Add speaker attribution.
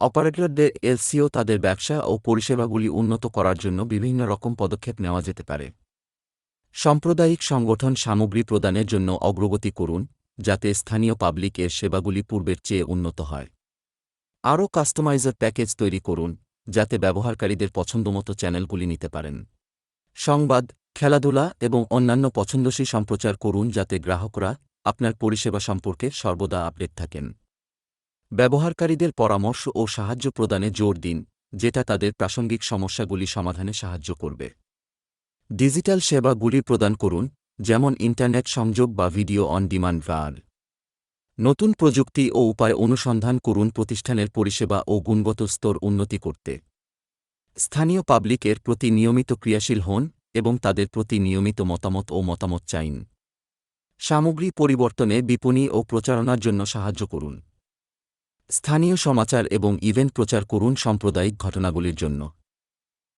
Speaker 1: অপারেটরদের এলসিও তাদের ব্যবসা ও পরিষেবাগুলি উন্নত করার জন্য বিভিন্ন রকম পদক্ষেপ নেওয়া যেতে পারে। সাম্প্রদায়িক সংগঠন সামগ্রী প্রদানের জন্য অগ্রগতি করুন, যাতে স্থানীয় পাবলিক এর সেবাগুলি পূর্বের চেয়ে উন্নত হয়। আরও কাস্টমাইজার প্যাকেজ তৈরি করুন, যাতে ব্যবহারকারীদের পছন্দমতো চ্যানেলগুলি নিতে পারেন। সংবাদ, খেলাধুলা এবং অন্যান্য পছন্দসী সম্প্রচার করুন, যাতে গ্রাহকরা আপনার পরিষেবা সম্পর্কে সর্বদা আপডেট থাকেন। ব্যবহারকারীদের পরামর্শ ও সাহায্য প্রদানে জোর দিন, যেটা তাদের প্রাসঙ্গিক সমস্যাগুলি সমাধানে সাহায্য করবে। ডিজিটাল সেবাগুলি প্রদান করুন, যেমন ইন্টারনেট সংযোগ বা ভিডিও অন ডিমান্ড ভার নতুন প্রযুক্তি ও উপায় অনুসন্ধান করুন প্রতিষ্ঠানের পরিষেবা ও গুণগত স্তর উন্নতি করতে। স্থানীয় পাবলিকের প্রতি নিয়মিত ক্রিয়াশীল হন এবং তাদের প্রতি নিয়মিত মতামত ও মতামত চাইন। সামগ্রী পরিবর্তনে বিপণী ও প্রচারণার জন্য সাহায্য করুন। স্থানীয় সমাচার এবং ইভেন্ট প্রচার করুন সাম্প্রদায়িক ঘটনাগুলির জন্য।